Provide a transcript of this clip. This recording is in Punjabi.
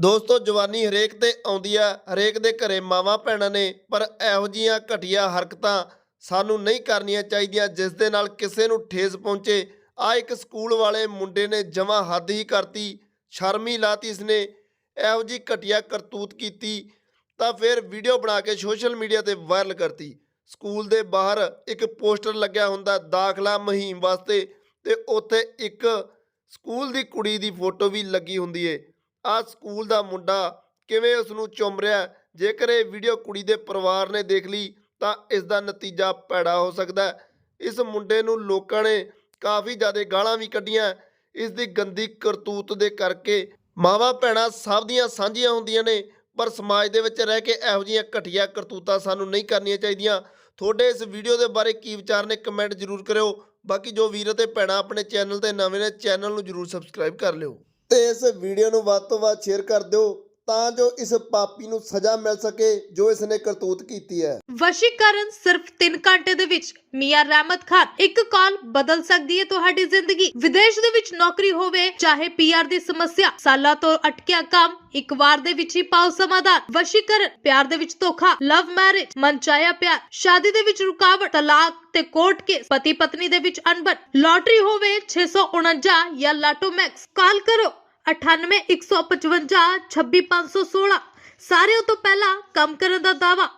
ਦੋਸਤੋ, ਜਵਾਨੀ ਹਰੇਕ ਤੇ ਆਉਂਦੀ ਆ, ਹਰੇਕ ਦੇ ਘਰੇ ਮਾਵਾਂ ਭੈਣਾਂ ਨੇ, ਪਰ ਇਹੋ ਜੀਆਂ ਘਟੀਆਂ ਹਰਕਤਾਂ ਸਾਨੂੰ ਨਹੀਂ ਕਰਨੀਆਂ ਚਾਹੀਦੀਆਂ ਜਿਸ ਦੇ ਨਾਲ ਕਿਸੇ ਨੂੰ ਠੇਸ ਪਹੁੰਚੇ। ਆ ਇੱਕ ਸਕੂਲ ਵਾਲੇ ਮੁੰਡੇ ਨੇ ਜਮਾ ਹੱਦ ਹੀ ਕਰਤੀ, ਸ਼ਰਮੀ ਹੀ ਲਾਤੀ ਇਸਨੇ, ਇਹੋ ਜੀ ਘਟੀਆ ਕਰਤੂਤ ਕੀਤੀ, ਤਾਂ ਫਿਰ ਵੀਡੀਓ ਬਣਾ ਕੇ ਸੋਸ਼ਲ ਮੀਡੀਆ ਤੇ ਵਾਇਰਲ ਕਰਤੀ। ਸਕੂਲ ਦੇ ਬਾਹਰ ਇੱਕ ਪੋਸਟਰ ਲੱਗਿਆ ਹੁੰਦਾ, ਦਾਖਲਾ ਮੁਹਿੰਮ ਵਾਸਤੇ, ਤੇ ਉੱਥੇ ਇੱਕ ਸਕੂਲ ਦੀ ਕੁੜੀ ਦੀ ਫੋਟੋ ਵੀ ਲੱਗੀ ਹੁੰਦੀ ਏ। ਆ ਸਕੂਲ ਦਾ ਮੁੰਡਾ ਕਿਵੇਂ ਉਸ ਨੂੰ ਚੁੰਮ ਰਿਹਾ ਜੇਕਰ ਇਹ ਵੀਡੀਓ ਕੁੜੀ ਦੇ ਪਰਿਵਾਰ ਨੇ ਦੇਖ ਲਈ, ਤਾਂ ਇਸ ਦਾ ਨਤੀਜਾ ਭੈੜਾ ਹੋ ਸਕਦਾ ਹੈ। ਇਸ ਮੁੰਡੇ ਨੂੰ ਲੋਕਾਂ ਨੇ ਕਾਫੀ ਜ਼ਿਆਦਾ ਗਾਲਾਂ ਵੀ ਕੱਢੀਆਂ ਇਸ ਦੀ ਗੰਦੀ ਕਰਤੂਤ ਦੇ ਕਰਕੇ ਮਾਵਾਂ ਭੈਣਾਂ ਸਭ ਦੀਆਂ ਸਾਂਝੀਆਂ ਹੁੰਦੀਆਂ ਨੇ, ਪਰ ਸਮਾਜ ਦੇ ਵਿੱਚ ਰਹਿ ਕੇ ਇਹੋ ਜਿਹੀਆਂ ਘਟੀਆ ਕਰਤੂਤਾਂ ਸਾਨੂੰ ਨਹੀਂ ਕਰਨੀਆਂ ਚਾਹੀਦੀਆਂ। ਤੁਹਾਡੇ ਇਸ ਵੀਡੀਓ ਦੇ ਬਾਰੇ ਕੀ ਵਿਚਾਰ ਨੇ ਕਮੈਂਟ ਜ਼ਰੂਰ ਕਰਿਓ। ਬਾਕੀ ਜੋ ਵੀਰ ਅਤੇ ਭੈਣਾਂ ਆਪਣੇ ਚੈਨਲ ਤੇ ਨਵੇਂ ਨੇ, ਚੈਨਲ ਨੂੰ ਜ਼ਰੂਰ ਸਬਸਕ੍ਰਾਈਬ ਕਰ ਲਿਓ। ਤੇ ਇਸ ਵੀਡੀਓ ਨੂੰ ਵੱਧ ਤੋਂ ਵੱਧ ਸ਼ੇਅਰ ਕਰ ਦਿਓ ਤਾਂ ਜੋ ਇਸ ਪਾਪੀ ਨੂੰ ਸਜ਼ਾ ਮਿਲ ਸਕੇ ਜੋ ਇਸ ਨੇ ਕਰਤੂਤ ਕੀਤੀ ਹੈ। ਵਸ਼ੀਕਰਨ ਸਿਰਫ 3 ਘੰਟੇ ਦੇ ਵਿੱਚ ਮੀਆਂ ਰਹਿਮਤ ਖਾਨ ਇੱਕ ਕਾਲ ਬਦਲ ਸਕਦੀ ਹੈ ਤੁਹਾਡੀ ਜ਼ਿੰਦਗੀ। ਵਿਦੇਸ਼ ਦੇ ਵਿੱਚ ਨੌਕਰੀ ਹੋਵੇ, ਚਾਹੇ ਪੀਆਰ ਦੀ ਸਮੱਸਿਆ, ਸਾਲਾਂ ਤੋਂ ਅਟਕਿਆ ਕੰਮ, ਇੱਕ ਵਾਰ ਦੇ ਵਿੱਚ ਹੀ ਪਾਓ ਸਮਾਧਾਨ। ਵਸ਼ੀਕਰਨ, ਪਿਆਰ ਦੇ ਵਿੱਚ ਧੋਖਾ ਲਵ ਮੈਰਿਜ ਮਨਚਾਇਆ ਪਿਆਰ। ਸ਼ਾਦੀ ਦੇ ਵਿੱਚ ਰੁਕਾਵਟ, ਤਲਾਕ ਤੇ ਕੋਰਟ ਕੇਸ ਪਤੀ ਪਤਨੀ ਦੇ ਵਿੱਚ ਅਣਬਣ। ਲਾਟਰੀ ਹੋਵੇ 649 ਜਾਂ ਲਾਟੋ ਮੈਕਸ। ਕਾਲ ਕਰੋ। 98 155 26516 ਸਾਰਿਆਂ ਤੋਂ ਪਹਿਲਾਂ ਕੰਮ ਕਰਨ ਦਾ ਦਾਵਾ